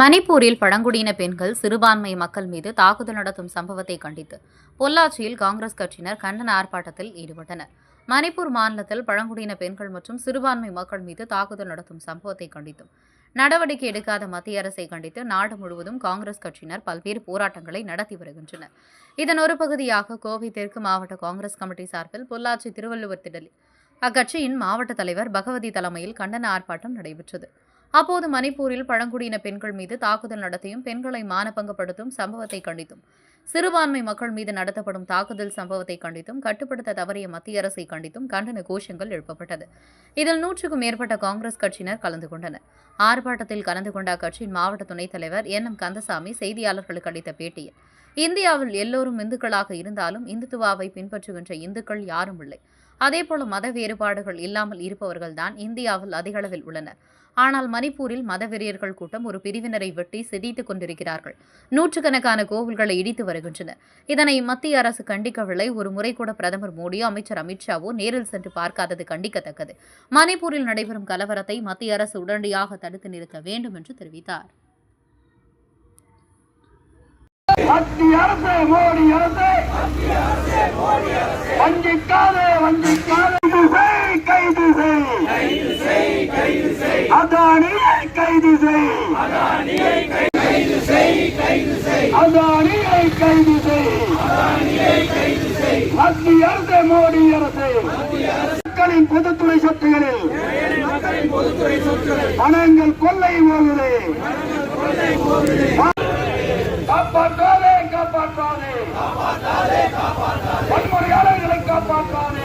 மணிப்பூரில் பழங்குடியின பெண்கள் சிறுபான்மை மக்கள் மீது தாக்குதல் நடத்தும் சம்பவத்தை கண்டித்து பொள்ளாச்சியில் காங்கிரஸ் கட்சியினர் கண்டன ஆர்ப்பாட்டத்தில் ஈடுபட்டனர். மணிப்பூர் மாநிலத்தில் பழங்குடியின பெண்கள் மற்றும் சிறுபான்மை மக்கள் மீது தாக்குதல் நடத்தும் சம்பவத்தை கண்டித்தும் நடவடிக்கை எடுக்காத மத்திய அரசை கண்டித்து நாடு முழுவதும் காங்கிரஸ் கட்சியினர் பல்வேறு போராட்டங்களை நடத்தி வருகின்றனர். இதன் ஒரு பகுதியாக கோவை தெற்கு மாவட்ட காங்கிரஸ் கமிட்டி சார்பில் பொள்ளாச்சி திருவள்ளுவர் திடலில் அக்கட்சியின் மாவட்ட தலைவர் பகவதி தலைமையில் கண்டன ஆர்ப்பாட்டம் நடைபெற்றது. அப்போது மணிப்பூரில் பழங்குடியின பெண்கள் மீது தாக்குதல் நடத்தியும் பெண்களை மானபங்கப்படுத்தும் சம்பவத்தை கண்டித்தும். சிறுபான்மை மக்கள் மீது நடத்தப்படும் தாக்குதல் சம்பவத்தை கண்டித்தும் கட்டுப்படுத்த தவறிய மத்திய அரசை கண்டித்தும் கண்டன கோஷங்கள் எழுப்பப்பட்டது. இதில் நூற்றுக்கும் மேற்பட்ட காங்கிரஸ் கட்சியினர் கலந்து கொண்டனர். ஆர்ப்பாட்டத்தில் கலந்து கொண்ட அக்கட்சியின் மாவட்ட துணைத் தலைவர் என். எம். கந்தசாமி செய்தியாளர்களுக்கு அளித்த பேட்டியில் இந்தியாவில் எல்லோரும் இந்துக்களாக இருந்தாலும் இந்துத்துவாவை பின்பற்றுகின்ற இந்துக்கள் யாரும் இல்லை. அதேபோல மத வேறுபாடுகள் இல்லாமல் இருப்பவர்கள்தான் இந்தியாவில் அதிகளவில் உள்ளனர். ஆனால் மணிப்பூரில் மதவெறியர்கள் கூட்டம் ஒரு பிரிவினரை வெட்டி சிதைத்துக் கொண்டிருக்கிறார்கள். நூற்றுக்கணக்கான கோவில்களை இடித்து வருகின்றனர். இதனை மத்திய அரசு கண்டிக்கவில்லை. ஒரு முறை கூட பிரதமர் மோடியோ அமைச்சர் அமித்ஷாவோ நேரில் சென்று பார்க்காதது கண்டிக்கத்தக்கது. மணிப்பூரில் நடைபெறும் கலவரத்தை மத்திய அரசு உடனடியாக தடுத்து நிறுத்த வேண்டும் என்று தெரிவித்தார். மத்திய அரசு மோடி அரசு! வஞ்சிக்காதே வஞ்சிக்காதே. கைது செய் கைது செய் அதானியை கைது செய் அதானியை கைது செய் மத்திய அரசு மோடி அரசு. மக்களின் பொதுத்துறை சொத்துகளில். பணங்கள் கொள்ளை போகுது காப்பாற்றாதே காப்பாற்றாதே வன்முறையாளர்களை காப்பாற்றாதே.